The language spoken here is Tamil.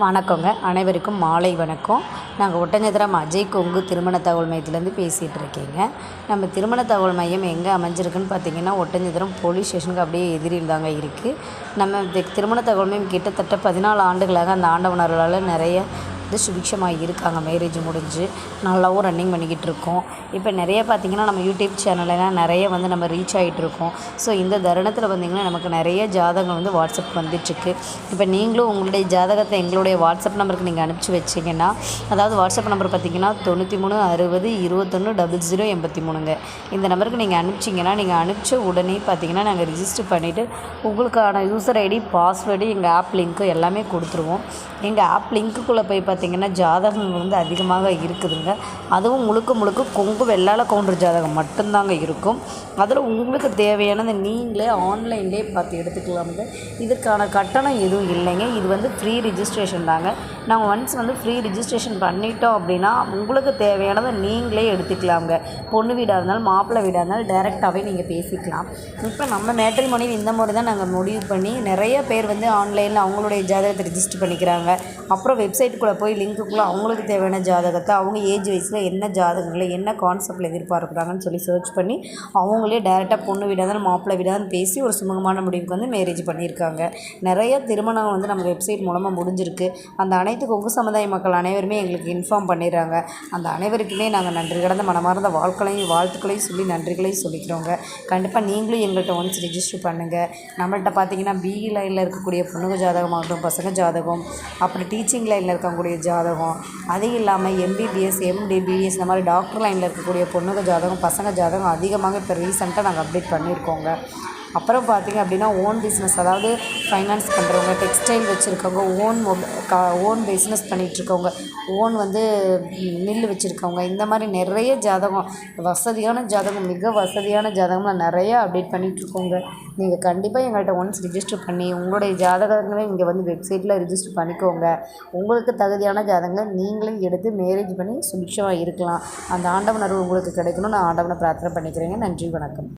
வணக்கங்க. அனைவருக்கும் மாலை வணக்கம். நாங்கள் ஒட்டஞ்சத்திரம் அஜய் கொங்கு திருமண தகவல் மையத்துலேருந்து பேசிகிட்டு இருக்கேங்க. நம்ம திருமண தகவல் மையம் எங்கே அமைஞ்சிருக்குன்னு பார்த்தீங்கன்னா ஒட்டஞ்சத்திரம் போலீஸ் ஸ்டேஷனுக்கு அப்படியே எதிரில் தாங்க இருக்குது நம்ம இந்த திருமண தகவல் மையம் கிட்டத்தட்ட பதினாலு ஆண்டுகளாக அந்த ஆண்டவனர்களால் நிறைய வந்து சுபிக்ஷமாக இருக்காங்க. மேரேஜ் முடிஞ்சு நல்லாவும் ரன்னிங் பண்ணிக்கிட்டு இருக்கோம் இப்போ நிறைய பார்த்திங்கன்னா நம்ம யூடியூப் சேனல்லாம் நிறைய வந்து நம்ம ரீச் ஆகிட்டு இருக்கோம் ஸோ இந்த தருணத்தில் பார்த்திங்கன்னா நமக்கு நிறைய ஜாதகம் வந்து வாட்ஸ்அப் வந்துட்டுருக்கு. இப்போ நீங்களும் உங்களுடைய ஜாதகத்தை எங்களுடைய வாட்ஸ்அப் நம்பருக்கு நீங்கள் அனுப்பிச்சி வச்சிங்கன்னா அதாவது வாட்ஸ்அப் நம்பர் பார்த்திங்கன்னா தொண்ணூற்றி மூணு அறுபது இருபத்தொன்று டபுள் ஜீரோ எண்பத்தி மூணுங்க. இந்த நம்பருக்கு நீங்கள் அனுப்பிச்சிங்கன்னா நீங்கள் அனுப்பிச்ச உடனே பார்த்திங்கன்னா நாங்கள் ரிஜிஸ்டர் பண்ணிவிட்டு உங்களுக்கான யூசர் ஐடி பாஸ்வேர்டு எங்கள் ஆப் லிங்க்கு எல்லாமே கொடுத்துருவோம். எங்கள் ஆப் லிங்க்குள்ளே போய் பார்த்து பார்த்திங்கன்னா ஜாதகங்கள் வந்து அதிகமாக இருக்குதுங்க. அதுவும் முழுக்க முழுக்க கொங்கு வெள்ளாள கவுண்டர் ஜாதகம் மட்டும்தாங்க இருக்கும். அதில் உங்களுக்கு தேவையானதை நீங்களே ஆன்லைன்லேயே பார்த்து எடுத்துக்கலாமுங்க. இதுக்கான கட்டணம் எதுவும் இல்லைங்க. இது வந்து ஃப்ரீ ரிஜிஸ்ட்ரேஷன் தாங்க. நாங்கள் ஒன்ஸ் வந்து ஃப்ரீ ரிஜிஸ்ட்ரேஷன் பண்ணிட்டோம் அப்படின்னா உங்களுக்கு தேவையானதை நீங்களே எடுத்துக்கலாங்க பொண்ணு வீடாக இருந்தாலும் மாப்பிள்ளை வீடாக இருந்தாலும் டைரெக்டாகவே நீங்கள் பேசிக்கலாம். இப்போ நம்ம மேட்ரிமோனி இந்த முறை தான் நாங்கள் முடிவு பண்ணி நிறைய பேர் வந்து ஆன்லைனில் அவங்களுடைய ஜாதகத்தை ரிஜிஸ்டர் பண்ணிக்கிறாங்க. அப்புறம் வெப்சைட்டுக்குள்ளே போய் லிங்க்குள்ளே அவங்களுக்கு தேவையான ஜாதகத்தை அவங்க ஏஜ் வயசில் என்ன ஜாதகங்களை என்ன கான்செப்டில் எதிர்பார்க்குறாங்கன்னு சொல்லி சர்ச் பண்ணி அவங்களே டேரெக்டாக பொண்ணு வீடாதான் மாப்பிள்ளை வீடாக பேசி ஒரு சுமூகமான முடிவுக்கு வந்து மேரேஜ் பண்ணியிருக்காங்க. நிறைய திருமணம் வந்து நம்ம வெப்சைட் மூலமாக முடிஞ்சிருக்கு. அந்த அனைத்து கொங்கு சமுதாய மக்கள் அனைவருமே எங்களுக்கு இன்ஃபார்ம் பண்ணிடுறாங்க. அந்த அனைவருக்குமே நாங்கள் நன்றி கடந்த மனமார்ந்த வாழ்க்களையும் வாழ்த்துக்களையும் சொல்லி நன்றிகளையும் சொல்லிக்கிறோங்க. கண்டிப்பாக நீங்களும் எங்கள்கிட்ட ஒன்ஸ் ரிஜிஸ்டர் பண்ணுங்கள் நம்மள்கிட்ட பார்த்தீங்கன்னா பிஇ லைனில் இருக்கக்கூடிய பொண்ணுங்க ஜாதகமாகட்டும் பசங்க ஜாதகம் அப்புறம் டீச்சிங் லைனில் இருக்கக்கூடிய ஜாதகம் அது இல்லாமல் எம்பிபிஎஸ் எம்டி பிஎஸ் இந்த மாதிரி டாக்டர் லைனில் இருக்கக்கூடிய பொண்ணுங்க ஜாதகம் பசங்க ஜாதகம் அதிகமாக இப்போ ரீசெண்டாக நாங்கள் அப்டேட் பண்ணியிருக்கோங்க அப்புறம் பார்த்திங்க அப்படின்னா ஓன் பிஸ்னஸ் அதாவது ஃபைனான்ஸ் பண்ணுறவங்க டெக்ஸ்டைல் வச்சுருக்கவங்க ஓன் மொப ஓன் பிஸ்னஸ் பண்ணிகிட்ருக்கவங்க ஓன் வந்து மில்லு வச்சுருக்கவங்க இந்த மாதிரி நிறைய ஜாதகம் வசதியான ஜாதகம் மிக வசதியான ஜாதகம்லாம் நிறைய அப்டேட் பண்ணிகிட்ருக்கோங்க நீங்கள் கண்டிப்பாக எங்கள்கிட்ட ஒன்ஸ் ரிஜிஸ்டர் பண்ணி உங்களுடைய ஜாதகங்களை இங்கே வந்து வெப்சைட்டில் ரிஜிஸ்டர் பண்ணிக்கோங்க. உங்களுக்கு தகுதியான ஜாதகங்களை நீங்களே எடுத்து மேரேஜ் பண்ணி சுபிக்ஷமாக இருக்கலாம். அந்த ஆண்டவன் அருள் உங்களுக்கு கிடைக்கணும்னு நான் ஆண்டவனை பிரார்த்தனை பண்ணிக்கிறேங்க. நன்றி வணக்கம்.